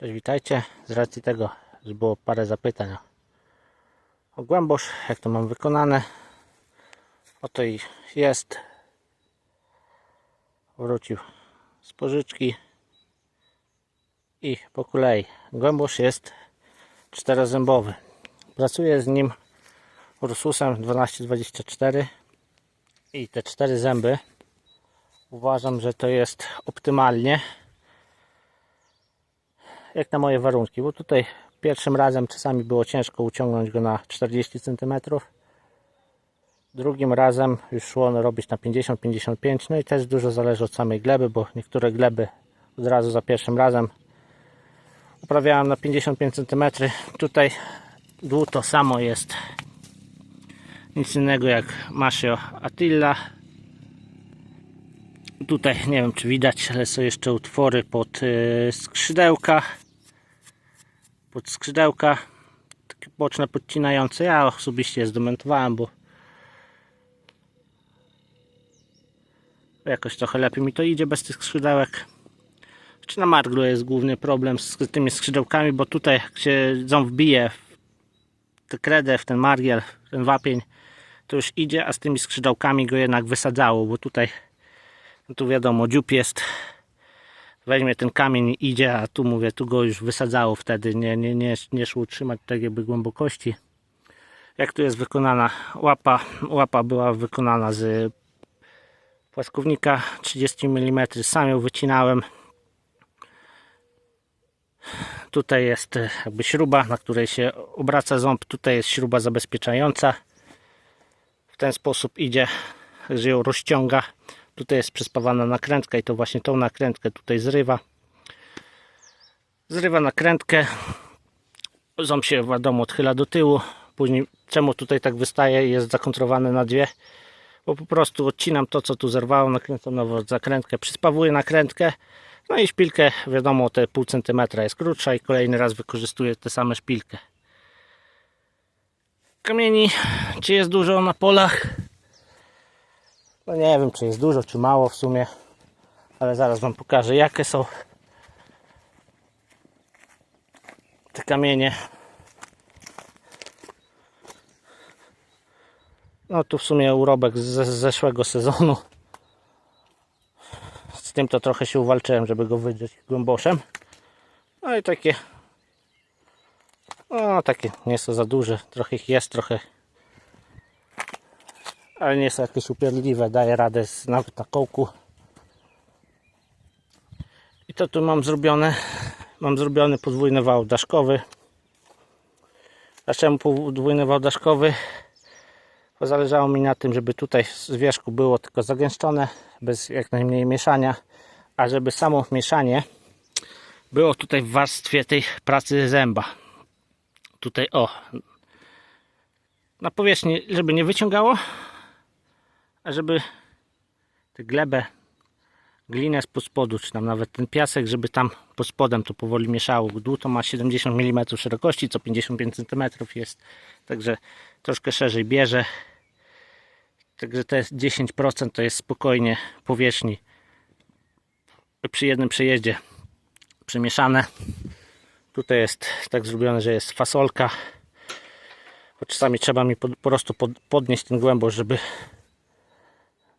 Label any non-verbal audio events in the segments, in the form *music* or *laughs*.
Cześć, witajcie. Z racji tego, że było parę zapytań o głębosz, jak to mam wykonane. Oto i jest. Wrócił z pożyczki i po kolei. Głębosz jest czterozębowy. Pracuję z nim Ursusem 1224 i te cztery zęby uważam, że to jest optymalnie jak na moje warunki, bo tutaj pierwszym razem czasami było ciężko uciągnąć go na 40 cm. Drugim razem już szło ono robić na 50-55 no i też dużo zależy od samej gleby, bo niektóre gleby od razu za pierwszym razem uprawiałem na 55 cm. Tutaj dół to samo jest nic innego jak Masio Attila tutaj nie wiem czy widać, ale są jeszcze utwory pod yy, skrzydełka pod skrzydełka takie boczne podcinające. Ja osobiście je zdemontowałem bo jakoś trochę lepiej mi to idzie bez tych skrzydełek. Czy na marglu jest główny problem z tymi skrzydełkami? Bo tutaj jak się ząb wbije w tę kredę, w ten margiel, w ten wapień to już idzie, a z tymi skrzydełkami go jednak wysadzało, bo tutaj no tu wiadomo, dziób jest weźmie ten kamień i idzie, a tu mówię, tu go już wysadzało wtedy, nie, nie, nie, nie szło utrzymać tak jakby głębokości. Jak tu jest wykonana łapa? Łapa była wykonana z płaskownika 30 mm, sam ją wycinałem. Tutaj jest e, jakby śruba, na której się obraca ząb, tutaj jest śruba zabezpieczająca. W ten sposób idzie, że ją rozciąga Tutaj jest przyspawana nakrętka i to właśnie tą nakrętkę tutaj zrywa. Zrywa nakrętkę. Ząb się wiadomo odchyla do tyłu. Później czemu tutaj tak wystaje jest zakontrowane na dwie. Bo po prostu odcinam to co tu zerwało, nakręcam nową zakrętkę, przyspawuję nakrętkę. No i szpilkę wiadomo te pół centymetra jest krótsza i kolejny raz wykorzystuję tę samą szpilkę. Kamieni, czy jest dużo na polach? No nie wiem, czy jest dużo, czy mało w sumie, ale zaraz Wam pokażę, jakie są te kamienie. No tu w sumie urobek z, zeszłego sezonu. Z tym to trochę się uwalczyłem, żeby go wydrzeć głęboszem. No i takie, no takie nie są za duże, trochę ich jest, trochę ale nie są jakieś upierdliwe, daje radę z, nawet na kołku. I to tu mam zrobione, mam zrobiony podwójny wał daszkowy. Dlaczego podwójny wał daszkowy? Bo zależało mi na tym, żeby tutaj z wierzchu było tylko zagęszczone, bez jak najmniej mieszania, a żeby samo mieszanie było tutaj w warstwie tej pracy zęba. Tutaj o, na powierzchni, żeby nie wyciągało, żeby tę glebę, glinę z spodu, czy tam nawet ten piasek, żeby tam pod spodem to powoli mieszało. Dół to ma 70 mm szerokości, co 55 cm jest, także troszkę szerzej bierze. Także te 10% to jest spokojnie powierzchni przy jednym przejeździe przemieszane. Tutaj jest tak zrobione, że jest fasolka. Bo czasami trzeba mi po, po prostu pod, podnieść ten głębość, żeby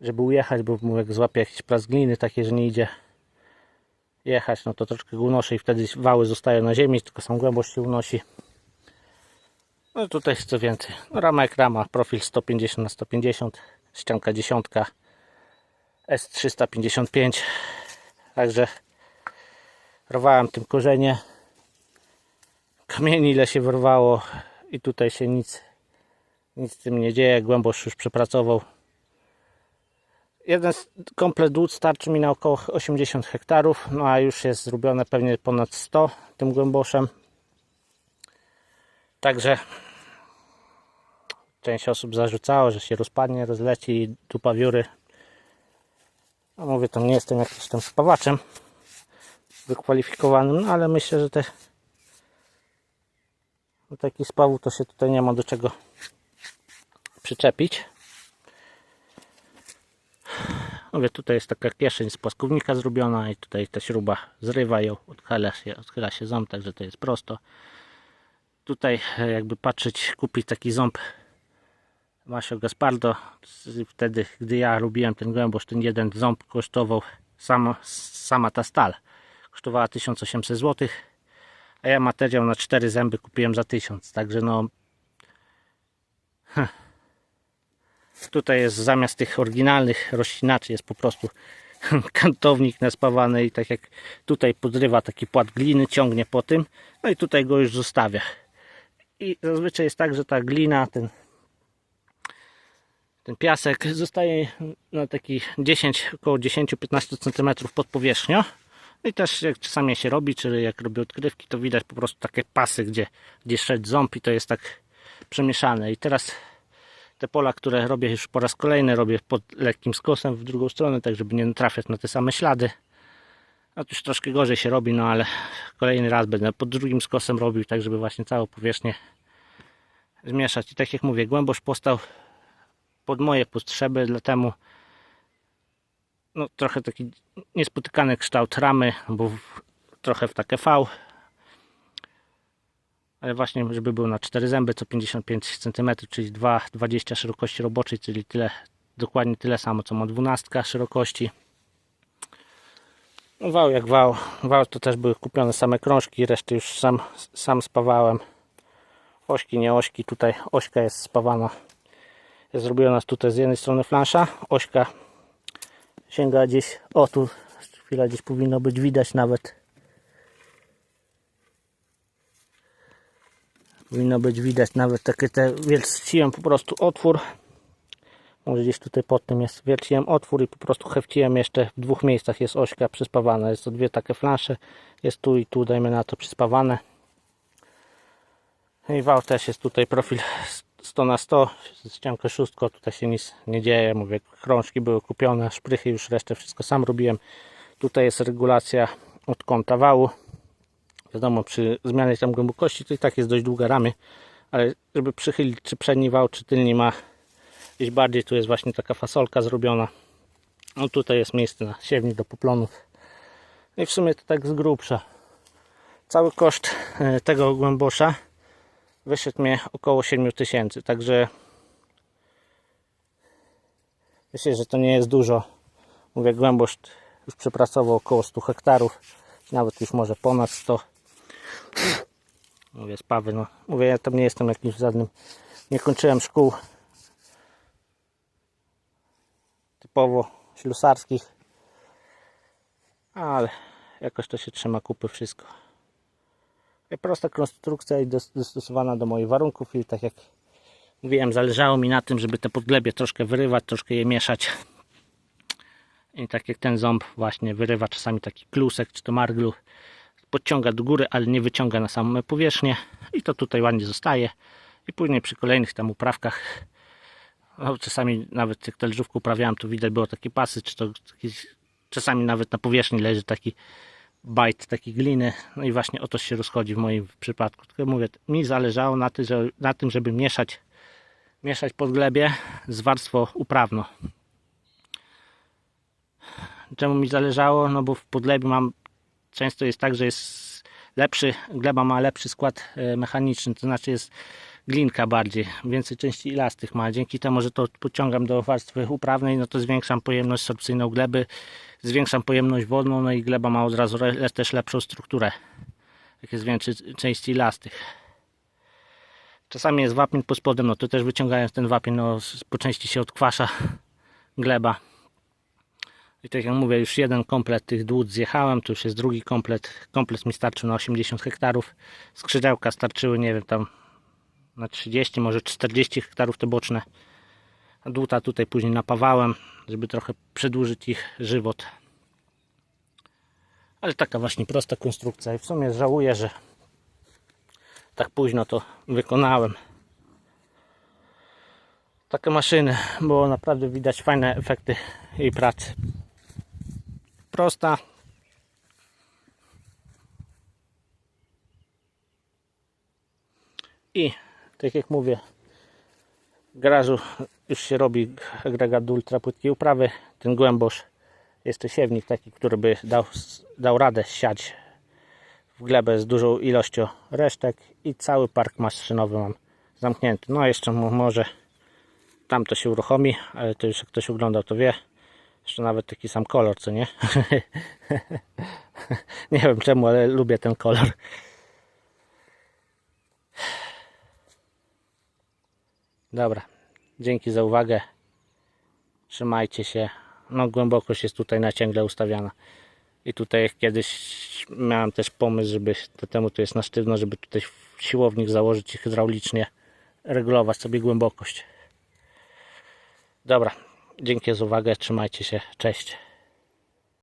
żeby ujechać, bo mu jak złapie jakiś plac gliny takie, że nie idzie jechać, no to troszkę go unoszę i wtedy wały zostają na ziemi, tylko sam głębość unosi. No tutaj co więcej, no, rama jak rama, profil 150 na 150 ścianka 10 S355 także rwałem tym korzenie. Kamieni ile się wyrwało i tutaj się nic nic z tym nie dzieje, głębość już przepracował jeden komplet dłut starczy mi na około 80 hektarów, no a już jest zrobione pewnie ponad 100 tym głęboszem. Także część osób zarzucało, że się rozpadnie, rozleci dupa wióry. No mówię, to nie jestem jakimś tam spawaczem wykwalifikowanym, no ale myślę, że te do takich spawów to się tutaj nie ma do czego przyczepić. Mówię, tutaj jest taka kieszeń z płaskownika zrobiona i tutaj ta śruba zrywa ją, odchyla się, odchyla się ząb, także to jest prosto. Tutaj e, jakby patrzeć, kupić taki ząb Masio Gaspardo, wtedy gdy ja robiłem ten głębosz, ten jeden ząb kosztował sama, sama ta stal. Kosztowała 1800 zł, a ja materiał na 4 zęby kupiłem za 1000, także no Tutaj jest zamiast tych oryginalnych rozcinaczy jest po prostu *laughs* kantownik naspawany i tak jak tutaj podrywa taki płat gliny, ciągnie po tym, no i tutaj go już zostawia. I zazwyczaj jest tak, że ta glina, ten, ten piasek zostaje na taki 10, około 10-15 cm pod powierzchnią. No I też jak czasami się robi, czy jak robię odkrywki, to widać po prostu takie pasy, gdzie, gdzie szedł ząb i to jest tak przemieszane. I teraz te pola, które robię już po raz kolejny, robię pod lekkim skosem w drugą stronę, tak żeby nie trafiać na te same ślady. No to już troszkę gorzej się robi, no ale kolejny raz będę pod drugim skosem robił, tak żeby właśnie całą powierzchnię zmieszać. I tak jak mówię, głębosz postał pod moje potrzeby, dlatego no, trochę taki niespotykany kształt ramy, bo w, trochę w takie V, właśnie, żeby był na 4 zęby, co 55 cm, czyli 2,20 szerokości roboczej, czyli tyle, dokładnie tyle samo, co ma 12 szerokości. No, wał jak wał. Wał to też były kupione same krążki, resztę już sam, sam spawałem. Ośki, nie ośki, tutaj ośka jest spawana. Jest zrobiona tutaj z jednej strony flansza, ośka sięga gdzieś, o tu chwila gdzieś powinno być widać nawet powinno być widać nawet takie te wierciłem po prostu otwór. Może gdzieś tutaj pod tym jest wierciłem otwór i po prostu hefciłem jeszcze. W dwóch miejscach jest ośka przyspawana. Jest to dwie takie flansze jest tu i tu dajmy na to przyspawane. No i wał też jest tutaj profil 100 na 100 ściankę szóstko. Tutaj się nic nie dzieje. Mówię krążki były kupione szprychy już resztę wszystko sam robiłem. Tutaj jest regulacja od kąta wału Wiadomo, przy zmianie tam głębokości to i tak jest dość długa ramy, ale żeby przychylić czy przedni wał, czy tylni ma gdzieś bardziej, tu jest właśnie taka fasolka zrobiona. No tutaj jest miejsce na siewnik do poplonów. No i w sumie to tak z grubsza. Cały koszt e, tego głębosza wyszedł mnie około 7000, także myślę, że to nie jest dużo. Mówię, głębosz już przepracował około 100 hektarów, nawet już może ponad 100 Mówię, spawy, no. Mówię, ja tam nie jestem jakimś żadnym, nie kończyłem szkół typowo ślusarskich, ale jakoś to się trzyma kupy wszystko. Prosta konstrukcja i dos- dostosowana do moich warunków i tak jak mówiłem, zależało mi na tym, żeby te podglebie troszkę wyrywać, troszkę je mieszać. I tak jak ten ząb właśnie wyrywa czasami taki klusek, czy to marglu, podciąga do góry, ale nie wyciąga na samą powierzchnię i to tutaj ładnie zostaje. I później przy kolejnych tam uprawkach no, czasami nawet jak talerzówkę uprawiałem to widać było takie pasy, czy to czasami nawet na powierzchni leży taki bajt takiej gliny. No i właśnie o to się rozchodzi w moim przypadku. Tylko mówię, mi zależało na, na tym, żeby mieszać mieszać podglebie z warstwą uprawną. Czemu mi zależało? no bo w podglebiu mam często jest tak, że jest lepszy, gleba ma lepszy skład e, mechaniczny, to znaczy jest glinka bardziej, więcej części elastych ma. Dzięki temu, że to pociągam do warstwy uprawnej, no to zwiększam pojemność sorpcyjną gleby, zwiększam pojemność wodną, no i gleba ma od razu też lepszą strukturę, jak jest więcej części elastych. Czasami jest wapień pod spodem, no to też wyciągając ten wapień, no po części się odkwasza gleba. I tak jak mówię, już jeden komplet tych dłut zjechałem, tu już jest drugi komplet. Komplet mi starczył na 80 hektarów. Skrzydełka starczyły, nie wiem, tam na 30, może 40 hektarów te boczne. A dłuta tutaj później napawałem, żeby trochę przedłużyć ich żywot. Ale taka właśnie prosta konstrukcja i w sumie żałuję, że tak późno to wykonałem. Takie maszyny, bo naprawdę widać fajne efekty jej pracy prosta. I tak jak mówię, w garażu już się robi agregat ultra płytkiej uprawy. Ten głębosz, jeszcze siewnik taki, który by dał, dał radę siać w glebę z dużą ilością resztek i cały park maszynowy mam zamknięty. No jeszcze może tam to się uruchomi, ale to już jak ktoś oglądał to wie. Jeszcze nawet taki sam kolor, co nie? *laughs* nie wiem czemu, ale lubię ten kolor. Dobra, dzięki za uwagę. Trzymajcie się. No głębokość jest tutaj na ciągle ustawiana. I tutaj kiedyś miałem też pomysł, żeby to temu to jest na sztywno, żeby tutaj siłownik założyć i hydraulicznie regulować sobie głębokość. Dobra, dzięki za uwagę, trzymajcie się, cześć.